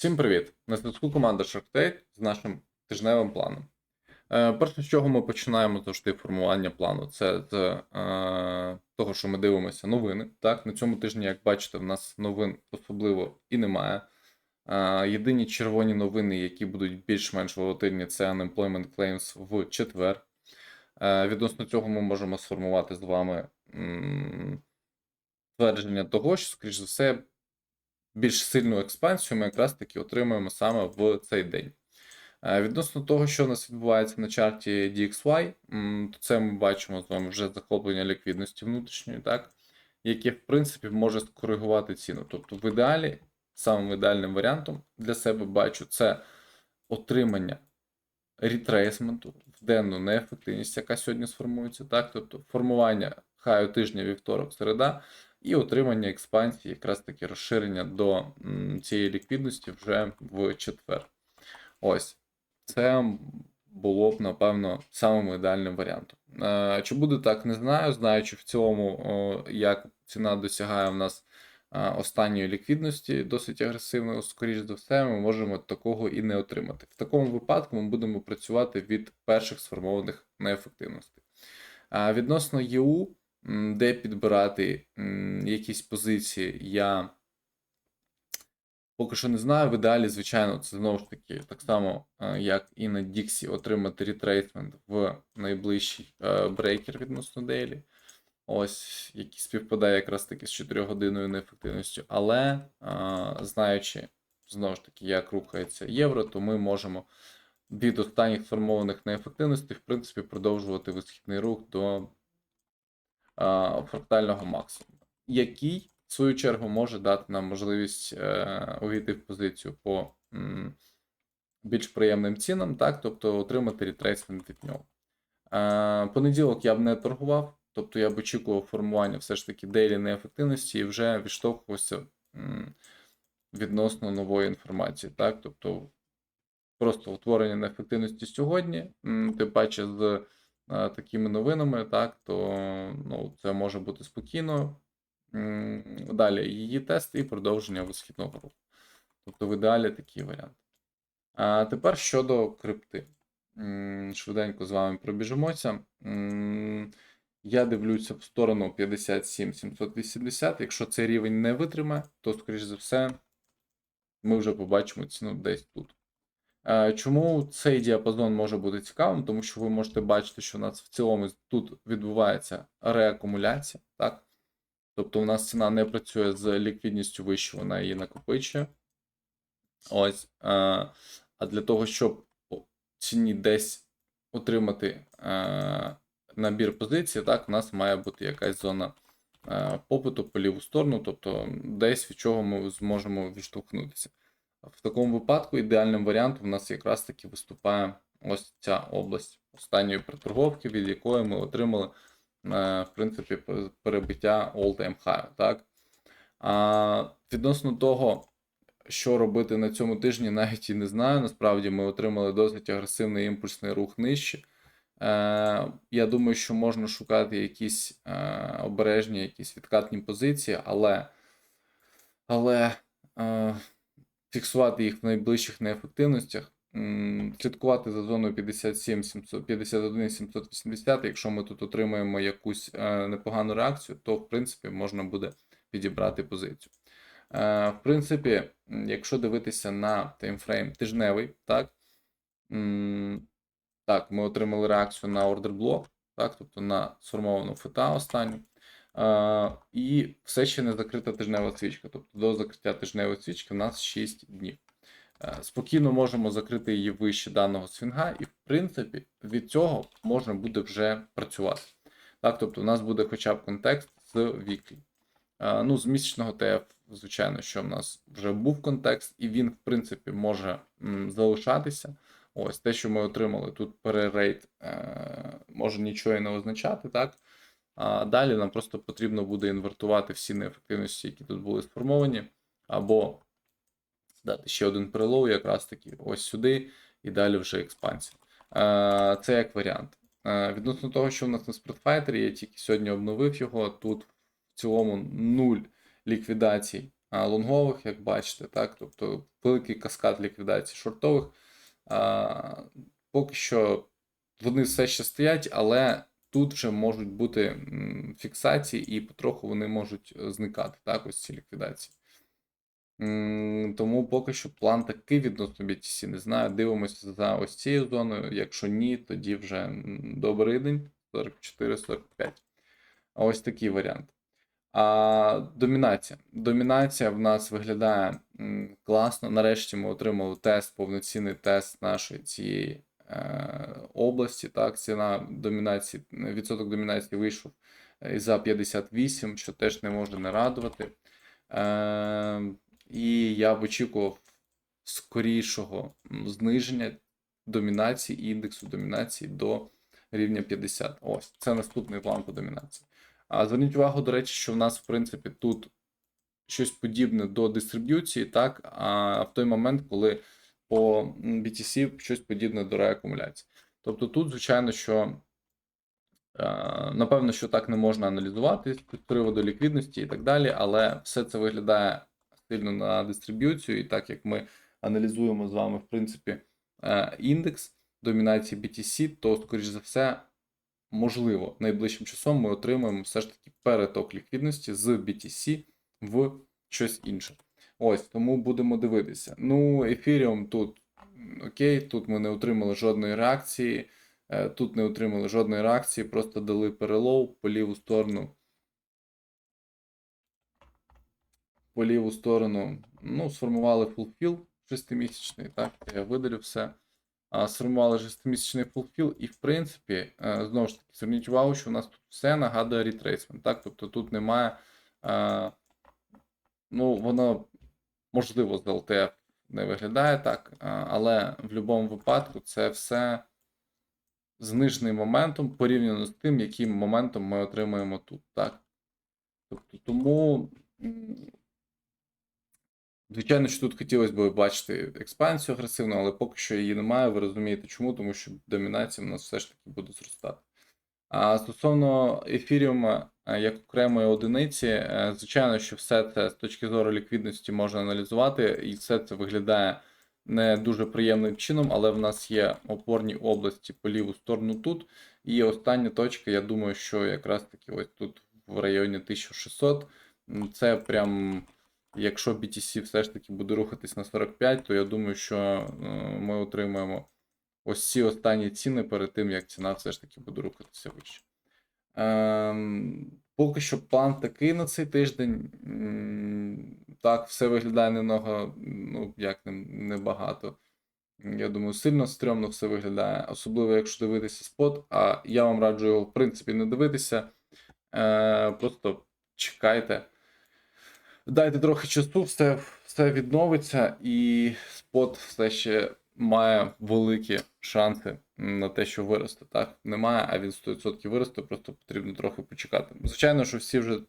Всім привіт! На зв'язку команда SharkTake з нашим тижневим планом. Е, перше, з чого ми починаємо завжди формування плану, це з е, того, що ми дивимося новини. Так, на цьому тижні, як бачите, в нас новин особливо і немає. Е, єдині червоні новини, які будуть більш-менш волатильні, це Unemployment Claims в четвер. Е, відносно цього ми можемо сформувати з вами м, твердження того, що, скоріш за все, більш сильну експансію ми якраз таки отримуємо саме в цей день. Е, Відносно того, що у нас відбувається на чарті DXY, то це ми бачимо з вами вже захоплення ліквідності внутрішньої, так, яке, в принципі, може скоригувати ціну. Тобто, в ідеалі, самим ідеальним варіантом для себе бачу це отримання ретрейсменту в денну неефективність, яка сьогодні сформується, так, тобто формування хаю тижня вівторок, середа, і отримання експансії, якраз таки розширення до цієї ліквідності вже в четвер. Ось. Це було б, напевно, самим ідеальним варіантом. Е, Чи буде так, не знаю. Знаючи в цілому, як ціна досягає в нас е, останньої ліквідності, досить агресивно, скоріш за все, ми можемо такого і не отримати. В такому випадку ми будемо працювати від перших сформованих неефективностей. А відносно ЄУ, де підбирати якісь позиції, я поки що не знаю. В ідеалі, звичайно, це знову ж таки так само, е, як і на Діксі, отримати ретрейсмент в найближчий е, брейкер відносно Дейлі. Ось, який співпадає якраз таки з 4 годиною неефективністю. Але е, знаючи знову ж таки, як рухається євро, то ми можемо від останніх сформованих неефективностей, в принципі, продовжувати висхідний рух до фрактального максимуму, який, в свою чергу, може дати нам можливість е, увійти в позицію по більш приємним цінам, так, тобто отримати ретрейсмент від нього. Е, понеділок я б не торгував, тобто я б очікував формування все ж таки дейлі неефективності і вже відштовхувався відносно нової інформації. Так, тобто просто утворення неефективності сьогодні, тим паче з такими новинами, так, то ну, це може бути спокійно. Далі її тест і продовження висхідного руху. Тобто, в ідеалі такий варіант. А тепер щодо крипти. Швиденько з вами пробіжимося. Я дивлюся в сторону 57 780. Якщо цей рівень не витримає, то, скоріш за все, ми вже побачимо ціну десь тут. Е, Чому цей діапазон може бути цікавим? Тому що ви можете бачити, що у нас в цілому тут відбувається реакумуляція, так? Тобто у нас ціна не працює з ліквідністю вище, вона її накопичує. Ось. е, А для того, щоб ціні десь отримати е, набір позицій, так, у нас має бути якась зона попиту по ліву сторону, тобто десь від чого ми зможемо відштовхнутися. В такому випадку ідеальним варіантом у нас якраз таки виступає ось ця область останньої приторговки, від якої ми отримали, е, в принципі, перебиття all-time high. Так? А відносно того, що робити на цьому тижні, навіть і не знаю. Насправді ми отримали досить агресивний імпульсний рух нижче. Е, я думаю, що можна шукати якісь е, обережні, якісь відкатні позиції, але, але фіксувати їх в найближчих неефективностях, слідкувати за зоною 57 700, 51 780. Якщо ми тут отримаємо якусь е, непогану реакцію, то в принципі можна буде підібрати позицію. Е, В принципі, якщо дивитися на таймфрейм тижневий, так, так, ми отримали реакцію на ордер блок, так, тобто на сформовану фета останню. І все ще не закрита тижнева свічка. Тобто до закриття тижневої свічки в нас 6 днів. Е, Спокійно можемо закрити її вище даного свінга, і в принципі від цього можна буде вже працювати. Так, тобто у нас буде хоча б контекст з віклі. Е, Ну, з місячного ТФ, звичайно, що в нас вже був контекст, і він, в принципі, може залишатися. Ось те, що ми отримали тут перерейт, е, може нічого і не означати, так? А далі нам просто потрібно буде інвертувати всі неефективності, які тут були сформовані, або дати ще один перелов, якраз таки ось сюди, і далі вже експансія. Це як варіант. Відносно того, що в нас на Spreadfighter, я тільки сьогодні обновив його. Тут в цілому нуль ліквідацій лонгових, як бачите, так, тобто великий каскад ліквідації шортових. Поки що вони все ще стоять, але тут вже можуть бути фіксації, і потроху вони можуть е, зникати, так, ось ці ліквідації. Тому поки що план такий відносно BTC, не знаю. Дивимося за ось цією зоною. Якщо ні, тоді вже добрий день, 44-45. А Ось такий варіант. А, домінація. Домінація в нас виглядає класно. Нарешті ми отримали тест, повноцінний тест нашої цієї області. Так, ціна домінації, відсоток домінації вийшов е, за 58, що теж не може не радувати. Е, і я б очікував скорішого зниження домінації індексу домінації до рівня 50. Ось це наступний план по домінації. А зверніть увагу, до речі, що в нас, в принципі, тут щось подібне до дистриб'юції, так, а в той момент, коли по BTC щось подібне до реакумуляції. Тобто тут, звичайно, що е, напевно, що так не можна аналізувати з приводу ліквідності і так далі, але все це виглядає сильно на дистриб'юцію, і так як ми аналізуємо з вами, в принципі, е, індекс домінації BTC, то, скоріш за все, можливо, найближчим часом ми отримаємо все ж таки переток ліквідності з BTC в щось інше. Ось, тому будемо дивитися. Ну, Ethereum тут окей, тут ми не отримали жодної реакції. е, Тут не отримали жодної реакції, просто дали перелов по ліву сторону. По ліву сторону, ну, сформували фулфіл шестимісячний, так, я видалю все сформували шестимісячний фулфіл, і в принципі, е, знову ж таки, зверніть увагу, що у нас тут все нагадує ретрейсмент. Так? Тобто тут немає. е, Ну, воно можливо з LTF не виглядає так, але в будь-якому випадку це все знижений моментом порівняно з тим, яким моментом ми отримуємо тут. Так? Тобто, тому. Звичайно, що тут хотілося б бачити експансію агресивну, але поки що її немає. Ви розумієте чому? Тому що домінація в нас все ж таки буде зростати. А стосовно ефіріума як окремої одиниці, е, звичайно, що все це з точки зору ліквідності можна аналізувати, і все це виглядає не дуже приємним чином, але в нас є опорні області по ліву сторону тут. І остання точка, я думаю, що якраз таки ось тут в районі 1600. Це прям. Якщо BTC все ж таки буде рухатись на 45, то я думаю, що е, ми отримаємо ось ці останні ціни перед тим, як ціна все ж таки буде рухатися вище. Ем, поки що план такий на цей тиждень. Так, все виглядає немного, ну, як не- небагато. Я думаю, сильно стрьомно все виглядає, особливо якщо дивитися спот. А я вам раджу його, в принципі, не дивитися. Е, просто чекайте. Дайте трохи часу, все, все відновиться, і спот все ще має великі шанси на те, що виросте. Так, немає, а він 100% виросте, просто потрібно трохи почекати. Звичайно, що всі вже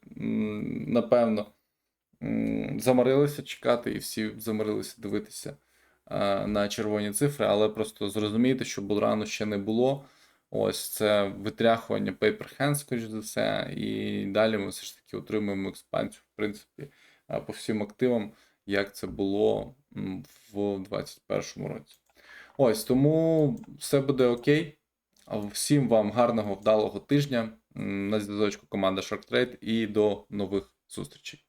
напевно замарилися чекати, і всі замарилися дивитися е, на червоні цифри, але просто зрозумійте, що булрану ще не було. Ось це витряхування paper hand, скоріш за все, і далі ми все ж таки отримуємо експансію, в принципі, е, по всім активам, як це було в 2021 році. Ось тому все буде окей. Всім вам гарного, вдалого тижня. На зв'язочку команда Shark Trade і до нових зустрічей.